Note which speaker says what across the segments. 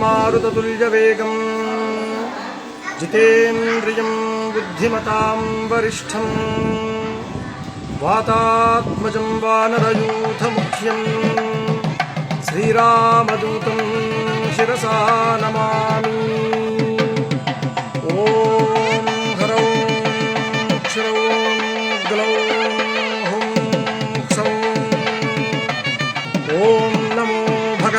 Speaker 1: మారుతతుల్యవేగం జితేంద్రియం బుద్ధిమతాం వరిష్టం వాతాత్మజం వానరయూథముఖ్యం శ్రీరామదూతం శిరసా నమామి ఓం హరౌ క్షరౌ గ్లౌ హుం క్షౌ ఓం నమో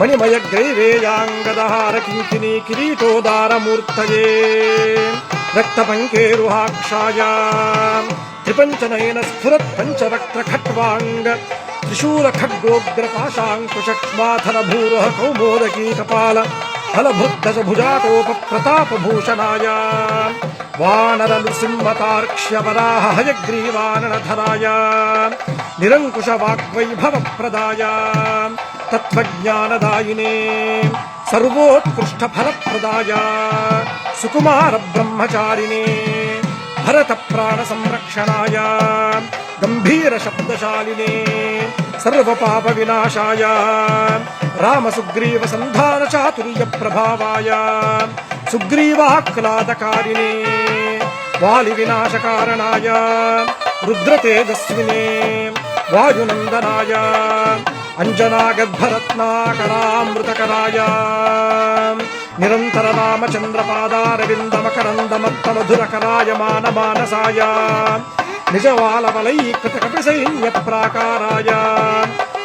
Speaker 1: मणिमयग्रैवेयाङ्गदहारकिङ्किनी किरीटोदारमूर्तये रक्तपङ्केरुहाक्षाया त्रिपञ्चनयन स्फुरत् पञ्चवक्त्रखट्वाङ्ग त्रिशूलखड्गोग्रपाशाङ्कुशक्ष्माथरभूरः कौमोदकी कपाल फलभुक्तसभुजाटोपप्रतापभूषणाय वानरनृसिंहतार्क्ष्यवराहहयग्रीवानरधराय निरङ्कुशवाग्वैभवप्रदाय తత్వజ్ఞానదాయినే సర్వోత్కృష్ట ఫలప్రదాయ సుకుమార బ్రహ్మచారిణే భరత ప్రాణ సంరక్షణాయ గంభీర శబ్దశాలినే సర్వ పాప వినాశాయ రామ సుగ్రీవ సంధాన చాతుర్య ప్రభావాయ సుగ్రీవాహ్లాదకారిణే వాలి వినాశకారణాయ రుద్రతేజస్వినే వాయునందనాయ అంజనాగర్భరత్నాకరామృతకరాయ నిరంతర రామచంద్రపాదారవిందమకరందమత్తమధురకరాయ మానమానసాయ. నిజవాలవలైకృత కపి ప్రాకారాయ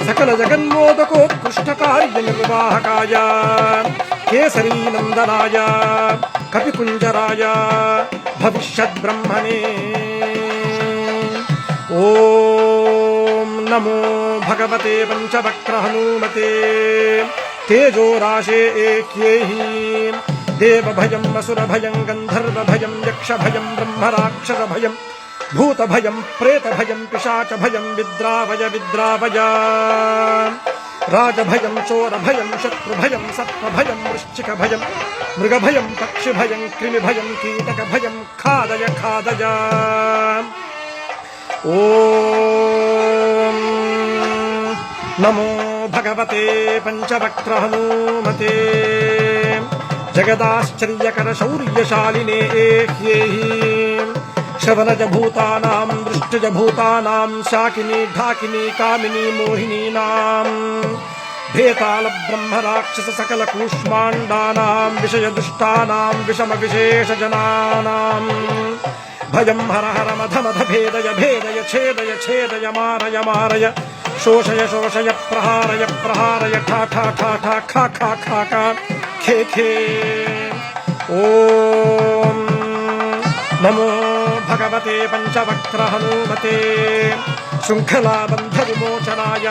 Speaker 1: సకల జగన్మోదకోత్కృష్టకార్య నిర్వాహకాయ కేసరీనందనాయ. కపికుంజరాయ భవిష్యద్బ్రహ్మణే. ఓ नमो भगवते पञ्चवक्रहनूमते तेजो राशे एक्यै देवभयम् असुरभयम् गन्धर्वभयम् यक्षभयम् ब्रह्मराक्षसभयम् भूतभयम् प्रेतभयम् पिशाचभयम् विद्रावय विद्रावय। राजभयम् चोरभयम् शत्रुभयम् सत्त्वभयम् वृश्चिकभयम् मृगभयम् पक्षिभयम् कृमिभयम् कीटकभयम् खादय खादय। ओ नमो भगवते पञ्चवक्त्रहनूमते जगदाश्चर्यकरशौर्यशालिने एह्येहि। शवनजभूतानां दृष्टजभूतानां शाकिनी ढाकिनी कामिनी मोहिनीनाम् भेतालब्रह्मराक्षससकलकूष्माण्डानां विषयदुष्टानां विषमविशेषजनानाम् భయం హర హర మధ మధ భేదయ భేదయ ఛేదయ ఛేదయ మారయ మారయ శోషయ శోషయ ప్రహారయ ప్రహారయ ఠా ఠా ఠా ఠా ఖా ఖా ఖా ఖా ఖే ఖే ఓం నమో భగవతే పంచవక్ర హనుమతే శృంఖలాబంధ విమోచనాయ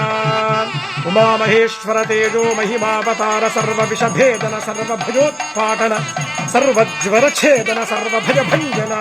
Speaker 1: ఉమామహేశ్వర తేజో మహిమావతార సర్వ విషభేదన సర్వ సర్వభయభంజనా